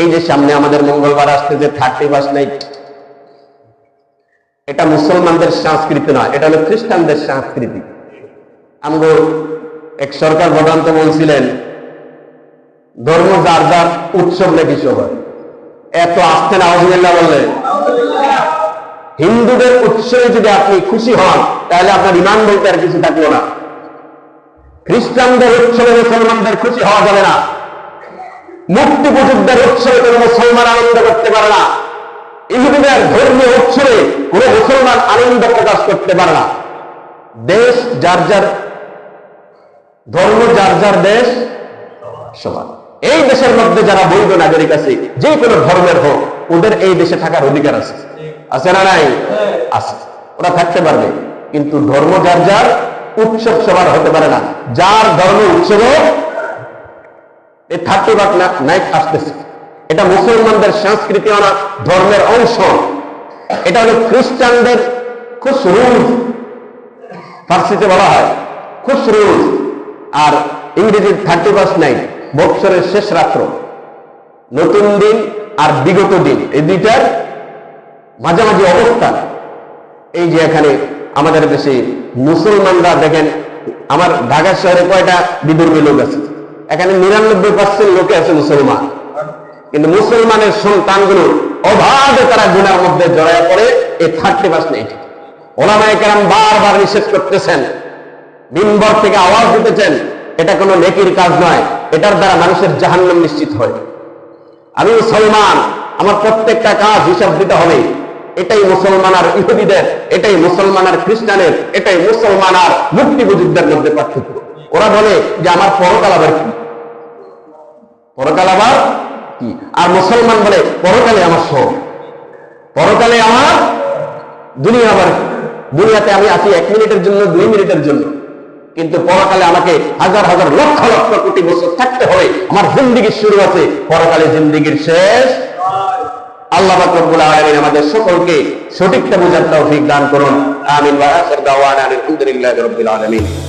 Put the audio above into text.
এই যে সামনে আমাদের মঙ্গলবার আসতে যে থার্টি ফার্স্ট নাইট এটা মুসলমানদের সংস্কৃতি নয়, এটা হলো খ্রিস্টানদের সংস্কৃতি। আমগো এক সরকার প্রধান তো বলছিলেন, ধর্ম যার যার উৎসব নাকি সবার এত না আলহামদুলিল্লাহ বললেন হিন্দুদের উৎসবে যদি আপনি খুশি হন, তাহলে আপনার ইমান বলতে আর কিছু থাকল না। খ্রিস্টানদের উৎসবে মুসলমানদের খুশি হওয়া যাবে না। মুক্তি পুজুকদের উৎসবে কোনো মুসলমান আনন্দ করতে পারে না। ইহুদিদের ধর্মীয় উৎসবে কোনো মুসলমান আনন্দ প্রকাশ করতে পারে না। দেশ যার যার, ধর্ম যার যার দেশ সমান। এই দেশের মধ্যে যারা বৈধ নাগরিক আছে, যে কোনো ধর্মের হোক, ওদের এই দেশে থাকার অধিকার আছে। আছে না নাই? আছে। ওরা থাকতে পারবে। কিন্তু ধর্ম যার যার, উৎসব সবার হতে পারে না। যার ধর্ম উৎসব এই বাট নাইট আসতেছে। এটা মুসলমানদের সংস্কৃতি না ধর্মের অংশ। এটা হলো খ্রিস্টানদের খুশরুল ফার্সিতে বলা হয় খুশরুল আর ইংরেজির থার্টি ফার্স্ট নাইট বৎসরের শেষ রাত্র। নতুন দিন আর বিগত দিন, এই দুইটার মাঝামাঝি অবস্থান। এই যে এখানে আমাদের দেশে মুসলমানরা দেখেন, আমার ঢাকা শহরে কয়টা বিধর্মী লোক আছে? এখানে নিরানব্বই পার্সেন্ট লোকে আছে মুসলমান। কিন্তু মুসলমানের সন্তানগুলো অবাধে তারা গুণার মধ্যে জড়ায় পড়ে, এই থার্টি পার্সেন্ট ওলামায় কেরাম বারবার নিষেধ করতেছেন, দিনভর থেকে আওয়াজ দিতেছেন, এটা কোনো নেকির কাজ নয়, এটার দ্বারা মানুষের জাহান্নাম নিশ্চিত হয়। আমি মুসলমান, আমার প্রত্যেকটা কাজ হিসাব দিতে হবে, এটাই মুসলমান আর ইহুদিদের, এটাই মুসলমান আর খ্রিস্টানের, এটাই মুসলমান আর মুক্তি বুজুরদের মধ্যে পার্থক্য। ওরা বলে যে আমার পরকাল আবার কি? পরকাল আবার কি? আর মুসলমান বলে, পরকালে আমার সব। পরকালে আমার দুনিয়া আবার? দুনিয়াতে আমি আছি এক মিনিটের জন্য, দুই মিনিটের জন্য। কিন্তু পরকালে আমাকে হাজার হাজার, লক্ষ লক্ষ কোটি বছর থাকতে হবে। আমার জিন্দিগির শুরু আছে, পরকালে জিন্দিগির শেষ। আল্লাহ রব্বুল আলামিন আমাদের সকলকে সঠিকটা বোঝার তৌফিক দান করুন। আমিন ওয়া আখির দাওয়ানা আলহামদুলিল্লাহি রাব্বিল আলামিন।